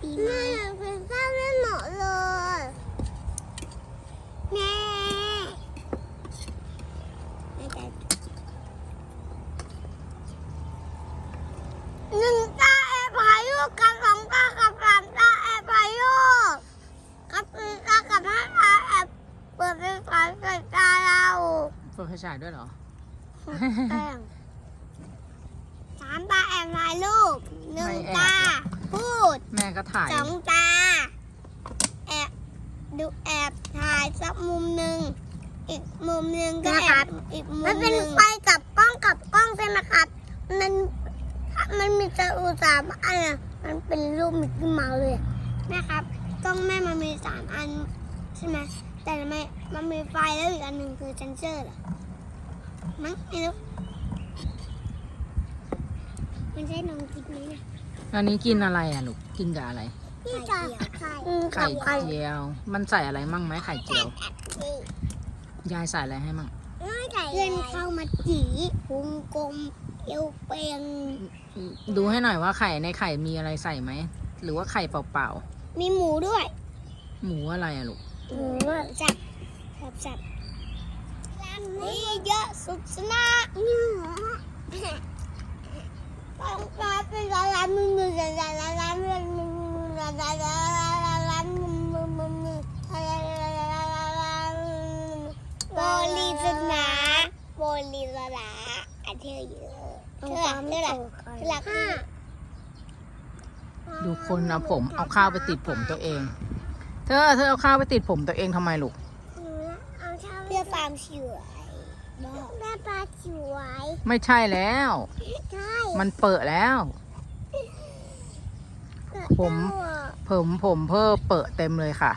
ปีใหม่เป็นข้าวไม่เหมาะเลยแม่หนึ่งตาแอบพายุกับสองตากับสามตาแอบพายุกับสี่ตากับห้าตาแอบเปิดเป็นสายใส่ตาเราเปิดไฟฉายด้วยเหรอแป้งสามตาแอบถ่ายรูปหนึ่งตา แม่ก็ถ่ายสองตา แอบดูแอบถ่ายสักมุมหนึ่ง อีกมุมหนึ่งก็แอบอีกมุมมันเป็นไฟกับกล้องกับกล้องใช่ไหมครับ มันมันมีจะอุตสาห์อันอะมันเป็นรูปมิกกี้เมาส์เลยอะนะครับกล้องแม่มันมีสามอันใช่ไหมแต่ทำไมมันมีไฟแล้วอีกอันหนึ่งคือเซนเซอร์เหรอมั้งไม่รู้มันใช่น้องคิดไหมเนี่ย อันนี้กินอะไรอะลูกกินกับอะไร พี่จ๋าไข่ไข่เจียว มันใส่อะไรมั่งไหมไข่เจียว ยายใส่อะไรให้มั่งเพื่อนเข้ามาจีวงกลมเอวเปียงดูให้หน่อยว่าไข่ในไข่มีอะไรใส่ไหม หรือว่าไข่เปล่ามีหมูด้วยๆหมูอะไรอะลูก หมูจับจับจับนี่เยอะสุดสนะ โบลีสนาโบลีสนาอันเธอเยอะเธอเธอเธอเธอห้าดูคนเอาผมเอาข้าวไปติดผมตัวเอง เธอเธอเอาข้าวไปติดผมตัวเองทำไมลูกเพื่อความสวยแม่ปลาสวย ไม่ใช่แล้ว ใช่ มันเปิดแล้ว ผม ผมผมเพิ่มเปิดเต็มเลยค่ะ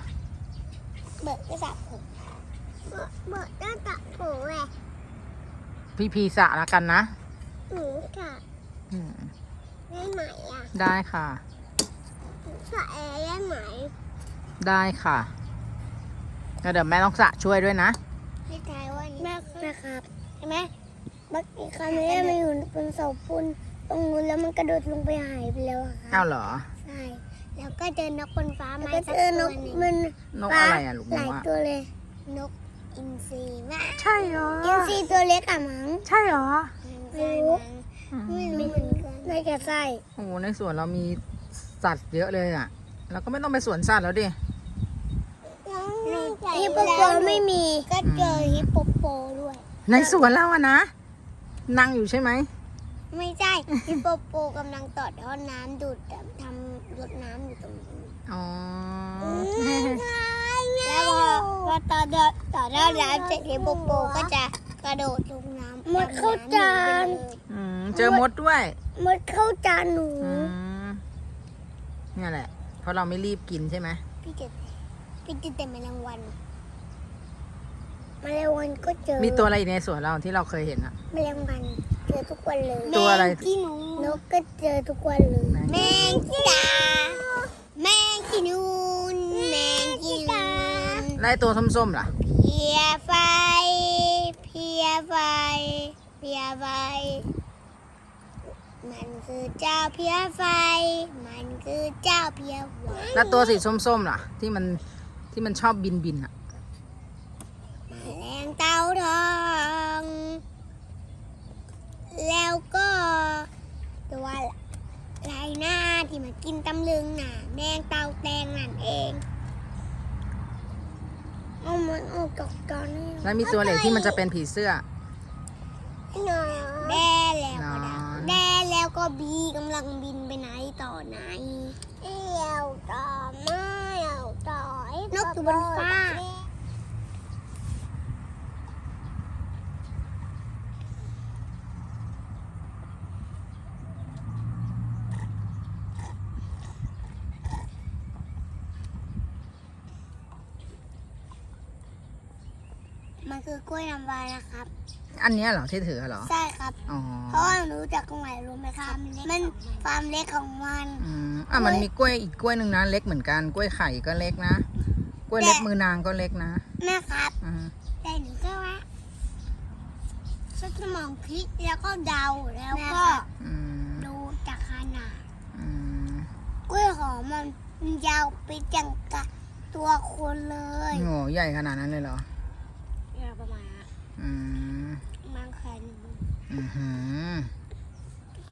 เบิกก็สับผมเบิกก็ตัดผมแหละพี่พีสะแล้วกันนะหนูค่ะอืมได้ไหมอะได้ค่ะ สระแอร์ได้ไหมได้ค่ะแล้วเดี๋ยวแม่ต้องสระช่วยด้วยนะให้ทายว่าแม่แม่ครับใช่ไหมเมื่อกี้ครั้งนี้มันอยู่บนเสาปูนตรงนู้นแล้วมันกระโดดลงไปหายไปแล้วอะครัอ้าวเหรอใช่แล้ว ก็เจอนกบนฟ้ามาสักตัวหนึ่งมันนกอะไรอะลูกหนลากยอะตัวเลย นกอินทรีมากใช่เหรอ อินทรีตัวเล็กอะมั้งใช่เหรอไม่รู้อืมไม่รู้เหมือนกันน่าจะใช่โอ้โหในสวนเรามีสัตว์เยอะเลยอะเราก็ไม่ต้องไปสวนสัตว์แล้วดิ ฮิปโปโปไม่มีก็เจอฮิปโปโปด้วยในสวนเราอะนะนั่งอยู่ใช่ไหม ไม่ใช่ฮิปโปโปกำลังต่อท่อน้ำดูดทำรดน้ำอยู่ตรงนี้อ๋อแล้วพอพอต่อต่อต่อท่อน้ำเสร็จฮิปโปโปก็จะกระโดดลงน้ำมดเข้าจานอืมเจอมดด้วยมดเข้าจานหนูอืมเนี่ยแหละ เพราะเราไม่รีบกินใช่ไหมพี่เจพี่เจเต็มแมลงวันแมลงวันก็เจอ มีตัวอะไรในสวนเราที่เราเคยเห็นอะแมลงวัน เจอทุกวันเลยตัวอะไร แมงขี้หนูนกก็เจอทุกวันเลยไหนแมงจีดาแมงจีนูนแมงจีนูนไล่ตัวส้มๆล่ะเพียไฟ เพียไฟ เพียไฟ มันคือเจ้าเพียไฟ มันคือเจ้าเพียไฟแล้วตัวสีส้มๆล่ะ ที่มันที่มันชอบบินบินๆอะ แมลงเต่าทอง แล้วก็ตัวลายหน้าที่มา กินตำลึงน่ะแมงเต่าแตงนั่นเองเอามันออกจากจานนี่แล้วมีตัวเหล็กที่มันจะเป็นผีเสื้อหน่อยแด่แล้วก็นดาอนแด่แล้วก็บีกำลังบินไปไหนต่อไหนเอี่ยวต่อมาเอี่ยวต่อนกอยู่บนฟ้า มันคือกล้วยน้ำว้านะครับ อันนี้เหรอที่ถือเหรอ ใช่ครับเพราะว่าหนูจากตรงไหนรู้ไหมครับ มันฟาร์มเล็กของมันอืมอะมันมีกล้วยอีกกล้วยหนึ่งนะเล็กเหมือนกันกล้วยไข่ก็เล็กนะ กล้วยเล็บมือนางก็เล็กนะแม่ครับแต่หนูก็ว่าฉันจะมองคิกแล้วก็เดาแล้วก็ดูจากขนาดกล้วยหอมมันยาวไปจังกะตัวคนเลย โหใหญ่ขนาดนั้นเลยเหรอ อืมบางคันอือหือ